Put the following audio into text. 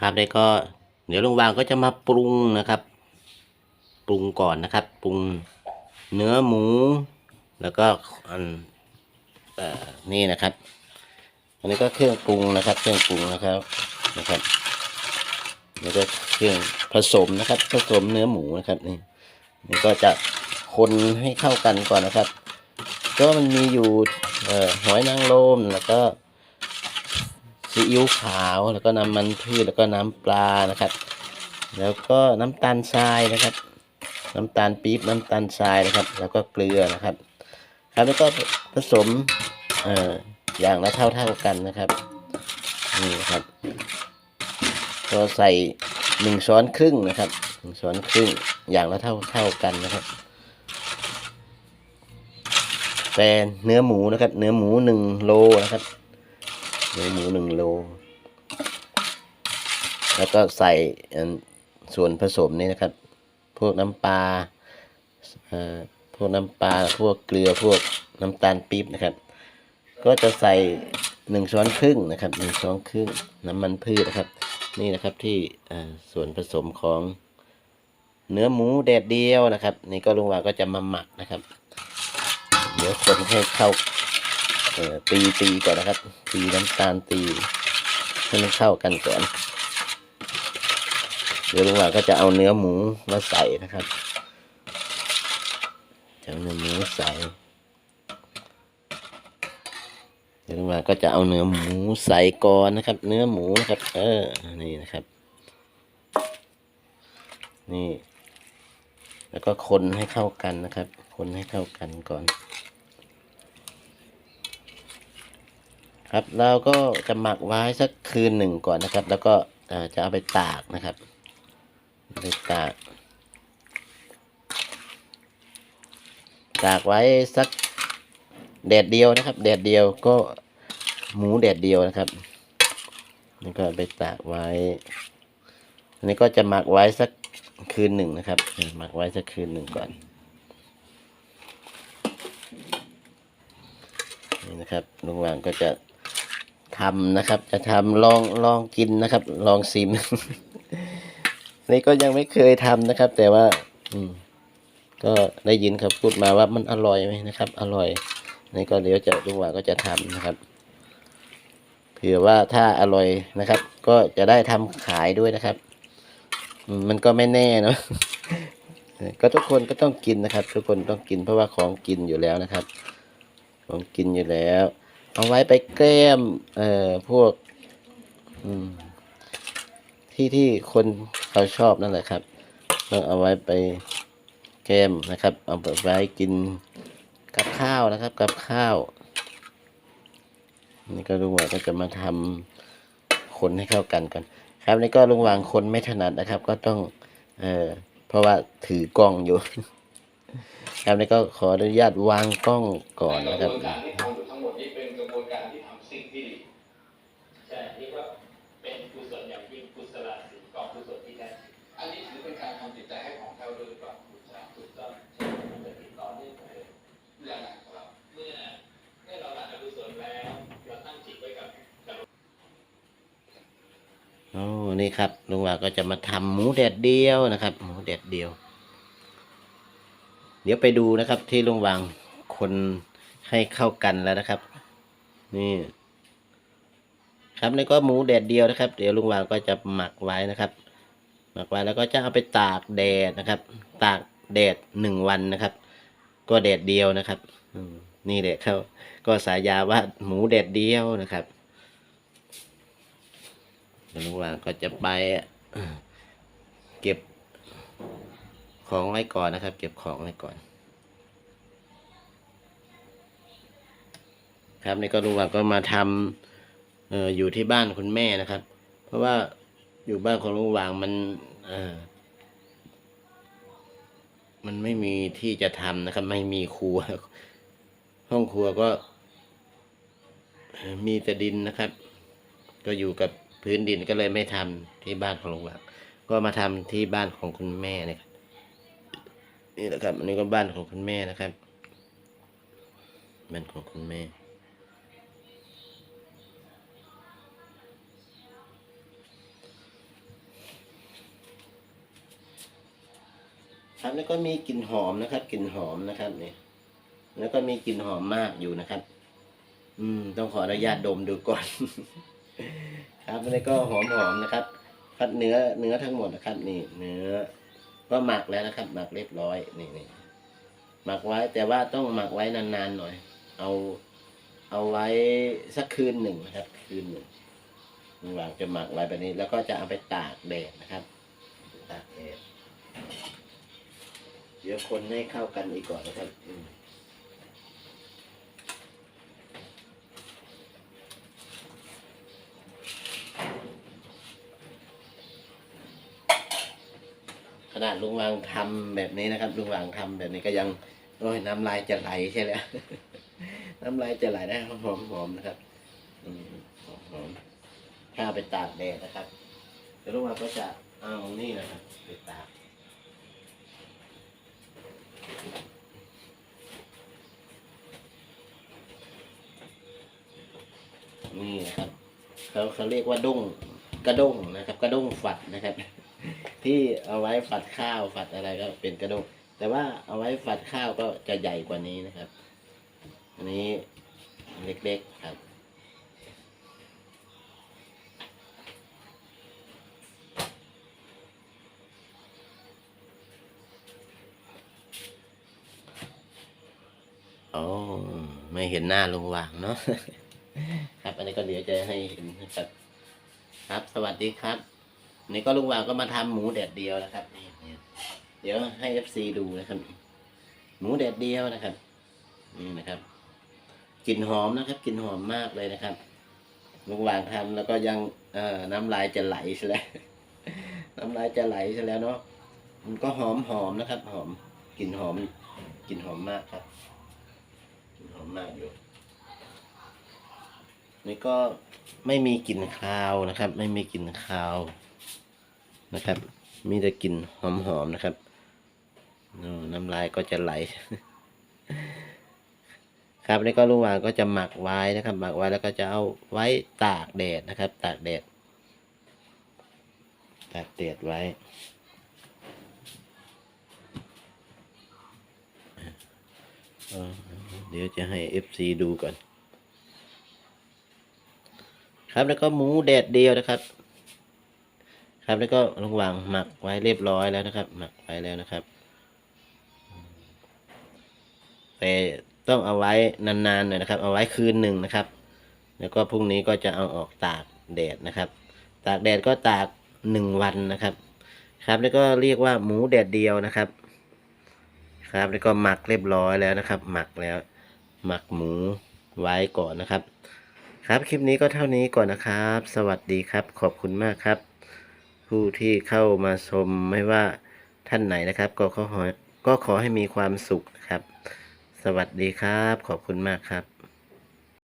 ครับแล้วก็เดี๋ยวลุงวางก็จะมาปรุงนะครับ ปรุงก่อนนะครับ ปรุงเนื้อหมู แล้วก็อันอนี่นะครับ อันนี้ก็เครื่องปรุงนะครับ เครื่องปรุงนะครับนะครับแล้วก็เครื่องผสมนะครับผสมเนื้อหมูนะครับนี่นี่ก็จะคนให้เข้ากันก่อนนะครับ ก็มันมีอยู่เอ่อหอยนางรมแล้วก็ ซีอิ๊วขาวแล้วก็น้ำมันพืชแล้วก็น้ำปลานะครับ แล้วก็น้ำตาลทรายนะครับ น้ำตาลปี๊บน้ำตาลทรายนะครับ แล้วก็เกลือนะครับ ครับแล้วก็ผสมเอ่ออย่างละเท่าเท่ากันนะครับนี่ครับก็ใส่หนึ่งช้อนครึ่งนะครับหนึ่งช้อนครึ่งอย่างละเท่าเท่ากันนะครับแต่เนื้อหมูนะครับ เนื้อหมูหนึ่งโลนะครับ เนื้อหมูหนึ่งโล แล้วก็ใส่ส่วนผสมนี่นะครับ พวกน้ำปลาพวกน้ำปลาพวกเกลือพวกน้ำตาลปี๊บนะครับ ก็จะใส่หนึ่งช้อนครึ่งนะครับหนึ่งช้อนครึ่งน้ำมันพืชนะครับ นี่นะครับที่ส่วนผสมของเนื้อหมูแดดเดียวนะครับ นี่ก็ลุงว่าก็จะมาหมักนะครับ เดี๋ยวคนให้เข้า เออตีตีก่อนนะครับ ตีน้ำตาลตีให้มันเข้ากันก่อนเดี๋ยวลุงหวาก็จะเอาเนื้อหมูมาใส่นะครับจะเอาเนื้อหมูใส่ เดี๋ยวลุงหวาก็จะเอาเนื้อหมูใส่ก่อนนะครับ เนื้อหมูนะครับ เออ นี่นะครับ นี่ แล้วก็คนให้เข้ากันนะครับ คนให้เข้ากันก่อน ครับเราก็จะหมักไว้สักคืนหนึ่งก่อนนะครับ แล้วก็จะเอาไปตากนะครับไปตาก ตากไว้สักแดดเดียวนะครับ แดดเดียวก็หมูแดดเดียวนะครับนี่ก็ไปตากไว้อันนี้ก็จะหมักไว้สักคืนหนึ่งนะครับหมักไว้สักคืนหนึ่งก่อนนี่นะครับลุงหวางก็จะ ทำนะครับ จะทำลองลองกินนะครับ ลองซิม นี่ก็ยังไม่เคยทำนะครับ แต่ว่า อืม ก็ได้ยินครับพูดมาว่ามันอร่อยไหมนะครับ อร่อยนี่ก็เดี๋ยวจะลุงหวาก็จะทำนะครับเผื่อว่าถ้าอร่อยนะครับ ก็จะได้ทำขายด้วยนะครับ มันก็ไม่แน่เนาะก็ทุกคนก็ต้องกินนะครับ ทุกคนต้องกินเพราะว่าของกินอยู่แล้วนะครับ ของกินอยู่แล้ว เอาไว้ไปแกล้มเอ่อพวกที่ที่คนเขาชอบนั่นแหละครับต้องเอาไว้ไปแกล้มนะครับ เอาไปไว้กินกับข้าวนะครับ กับข้าวนี่ก็ลุงหวางก็จะมาทำคนให้เข้ากันก่อนครับนี่ก็ลุงหวางคนไม่ถนัดนะครับ ก็ต้อง เอ่อเพราะว่าถือกล้องอยู่ ครับนี่ก็ขออนุญาตวางกล้องก่อนนะครับ การที่ทำสิ่งที่ดีใช่นี่ก็เป็นกุศลอย่างยิ่งกุศลศีลกองกุศลที่แท้อันนี้ถือเป็นการทำจิตใจให้ของแท้วด้วยหรือเปล่าถูกต้องมันจะติดต่อเนื่องไปเลยองไรครับเมื่อเมื่อเราละอกุศลแล้วเราตั้งจิตไว้กับโอ้นี่ครับลุงหวาก็จะมาทำหมูแดดเดียวนะครับ หมูแดดเดียว เดี๋ยวไปดูนะครับที่ลุงวางคนให้เข้ากันแล้วนะครับ นี่ ครับนี่ก็หมูแดดเดียวนะครับ เดี๋ยวลุงหวางก็จะหมักไว้นะครับ หมักไว้แล้วก็จะเอาไปตากแดดนะครับ ตากแดดหนึ่งวันนะครับ ก็แดดเดียวนะครับนี่แหละเขาก็สายาว่าหมูแดดเดียวนะครับลุงหวางก็จะไปเก็บของไว้ก่อนนะครับ เก็บของไว้ก่อน ครับนี่ก็ลุงหวางก็มาทำเอ่ออยู่ที่บ้านคุณแม่นะครับ เพราะว่าอยู่บ้านของลุงหวางมันเอ่อมันไม่มีที่จะทำนะครับ ไม่มีครัว ห้องครัวก็ มีแต่ดินนะครับ ก็อยู่กับพื้นดินก็เลยไม่ทำที่บ้านของลุงหวังก็มาทำที่บ้านของคุณแม่นะครับนี่แหละครับ อันนี้ก็บ้านของคุณแม่นะครับบ้านของคุณแม่ ครับแล้วก็มีกลิ่นหอมนะครับกลิ่นหอมนะครับนี่แล้วก็มีกลิ่นหอมมากอยู่นะครับ อืม ต้องขออนุญาตดมดูก่อน ครับแล้วก็หอมหอมนะครับพัดเนื้อเนื้อทั้งหมดนะครับ นี่ เนื้อ ก็หมักแล้วนะครับ หมักเรียบร้อย นี่นี่หมักไว้แต่ว่าต้องหมักไว้นานๆหน่อย เอาเอาไว้สักคืนหนึ่งนะครับ คืนหนึ่งหว่างจะหมักไว้แบบนี้ แล้วก็จะเอาไปตากแดดนะครับ ดี๋ยวคนให้เข้ากันอีกก่อนนะครับขนาดลุงวางทำแบบนี้นะครับ ลุงวางทำแบบนี้ก็ยังโอ้ยน้ำลายจะไหลใช่แล้วน้ำลายจะไหลได้หอมหอมๆนะครับอหอมหอมถ้าเอาไปตากแดดนะครับเดี๋ยวลุงวางก็จะเอานี่นะครับไปตาก เขาเขาเรียกว่าด้งกระด้งนะครับ กระด้งฝัดนะครับ ที่เอาไว้ฝัดข้าวฝัดอะไรก็เป็นกระด้งแต่ว่าเอาไว้ฝัดข้าวก็จะใหญ่กว่านี้นะครับ อันนี้เล็กๆครับอ๋อไม่เห็นหน้าลุงวางเนาะ ครับ อันนี้ก็เดี๋ยวจะให้เห็นนะครับ ครับ สวัสดีครับนี่ก็ลุงวางก็มาทำหมูแดดเดียวนะครับนี่เดี๋ยวให้เอฟซีดูนะครับ หมูแดดเดียวนะครับ นี่นะครับกลิ่นหอมนะครับกลิ่นหอมมากเลยนะครับลุงวางทำแล้วก็ยังเอ่อน้ำลายจะไหลซะแล้วน้ำลายจะไหลซะแล้วเนาะมันก็หอมหอมนะครับ หอมกลิ่นหอมกลิ่นหอมมากครับหอมมากอยู่ นี่ก็ไม่มีกลิ่นคาวนะครับ ไม่มีกลิ่นคาวนะครับ มีแต่กลิ่นหอมๆนะครับน้ำลายก็จะไหล ครับแล้วก็ลุงวางก็จะหมักไว้นะครับ หมักไว้แล้วก็จะเอาไว้ตากแดดนะครับ ตากแดด ตากแดดไว้เออเดี๋ยวจะให้ FC ดูก่อน ครับ แล้วก็หมูแดดเดียวนะครับ ครับแล้วก็ระหว่างหมักไว้เรียบร้อยแล้วนะครับ หมักไว้แล้วนะครับแต่ต้องเอาไว้นานๆหน่อยนะครับ เอาไว้คืนหนึ่งนะครับ แล้วก็พรุ่งนี้ก็จะเอาออกตากแดดนะครับ ตากแดดก็ตากหนึ่งวันนะครับ ครับแล้วก็เรียกว่าหมูแดดเดียวนะครับ ครับแล้วก็หมักเรียบร้อยแล้วนะครับ หมักแล้ว หมักหมูไว้ก่อนนะครับ ครับคลิปนี้ก็เท่านี้ก่อนนะครับ สวัสดีครับ ขอบคุณมากครับ ผู้ที่เข้ามาชมไม่ว่าท่านไหนนะครับ ก็ขอก็ขอให้มีความสุขนะครับ สวัสดีครับ ขอบคุณมากครับ